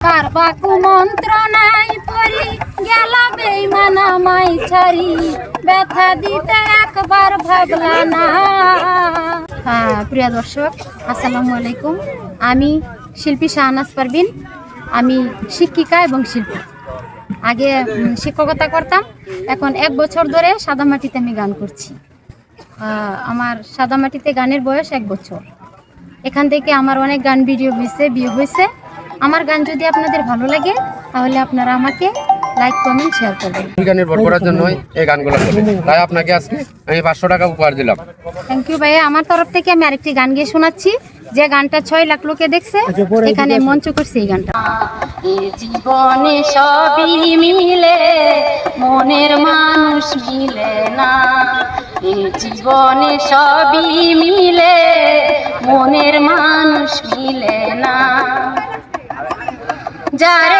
কারবা কুমন্ত্রণায় পরি গেল বেইমানা ব্যথা দিতে একবার ভাবলা না। হ্যাঁ প্রিয় দর্শক, আসসালামু আলাইকুম। আমি শিল্পী শাহনাজ পারবিন আমি শিক্ষিকা এবং শিল্পী। আগে শিক্ষকতা করতাম। এখন এক বছর ধরে সাদামাটিতে আমি গান করছি। আমার সাদামাটিতে গানের বয়স এক বছর। এখান থেকে আমার অনেক গান ভিডিও হয়েছে বিয়ে হয়েছে আমার গান যদি আপনাদের ভালো লাগে তাহলে আপনারা আমাকে লাইক কমেন্ট শেয়ার করবেন। জীবিকা নির্ভর করার জন্যই এই গানগুলো তাই আপনাকে আজকে আমি পাঁচশো টাকা উপহার দিলাম। থ্যাংক ইউ ভাইয়া। আমার তরফ থেকে আমি আরেকটি গান গিয়ে শোনাচ্ছি। যে গানটা ছয় লাখ লোকে দেখছে এখানে মঞ্চ করছে এই গানটা। জীবনে সবই মিলে মনের মানুষ মিলে না। এ জীবনে সবই মিলে মনের মানুষ মিলে না। যারে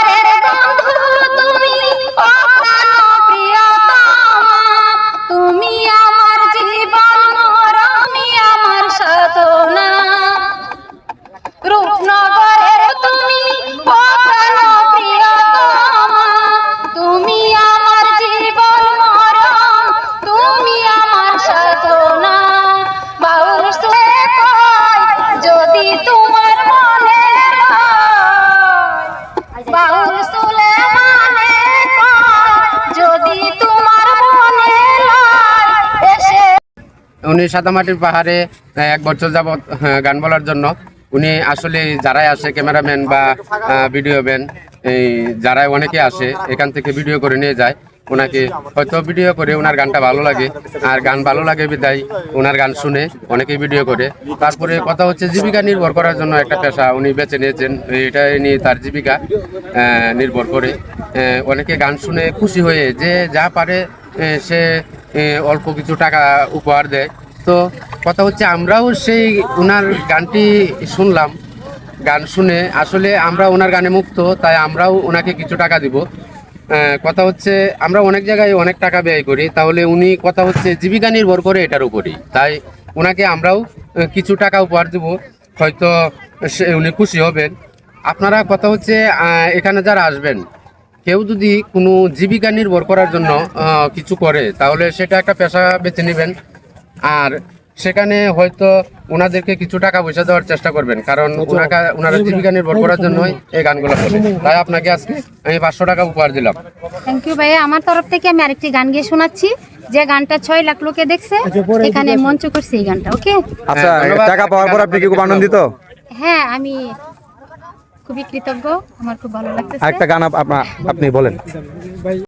উনি সাদামাটির পাহাড়ে এক বছর যাবৎ আহ, গান বলার জন্য। উনি আসলে যারাই আসে ক্যামেরাম্যান বা ভিডিও ম্যান এই যারাই অনেকে আসে এখান থেকে ভিডিও করে নিয়ে যায়। ওনাকে হয়তো ভিডিও করে ওনার গানটা ভালো লাগে। আর গান ভালো লাগে বিদায় ওনার গান শুনে অনেকে ভিডিও করে। তারপরে কথা হচ্ছে জীবিকা নির্ভর করার জন্য একটা পেশা উনি বেছে নিয়েছেন। এটাই নিয়ে তার জীবিকা নির্ভর করে। অনেকে গান শুনে খুশি হয়ে যে যা পারে সে অল্প কিছু টাকা উপহার দেয়। তো কথা হচ্ছে আমরাও সেই ওনার গানটি শুনলাম, গান শুনে। আসলে আমরা ওনার গানে মুক্ত, তাই আমরাও ওনাকে কিছু টাকা দিব। কথা হচ্ছে আমরা অনেক জায়গায় অনেক টাকা ব্যয় করি, তাহলে উনি কথা হচ্ছে জীবিকা নির্ভর করে এটার উপরই। তাই ওনাকে আমরাও কিছু টাকা উপহার দিব, হয়তো সে উনি খুশি হবেন। আপনারা কথা হচ্ছে এখানে যারা আসবেন, কেউ যদি কোনো জীবিকা নির্ভর করার জন্য কিছু করে, তাহলে সেটা একটা পেশা বেছে নেবেন। আর সেখানে হয়তো ওনাদেরকে কিছু টাকা পয়সা দেওয়ার চেষ্টা করবেন কারণ ওনাকে ওনারা জীবিকা নির্ভর করার জন্যই এই গানগুলো করে। তাই আপনাকে আজকে আমি পাঁচশো টাকা উপহার দিলাম। থ্যাংক ইউ ভাইয়া। আমার তরফ থেকে আমি আরেকটি গান গিয়ে শোনাচ্ছি। যে গানটা ছয় লাখ লোকে দেখছে এখানে মঞ্চ করছে এই গানটা ওকে? আচ্ছা হ্যাঁ, টাকা পাওয়ার পর আপনি কি খুব আনন্দিত? হ্যাঁ আমি খুবই কৃতজ্ঞ। আমার খুব ভালো লাগতেছে। আরেকটা গান আপনি বলেন।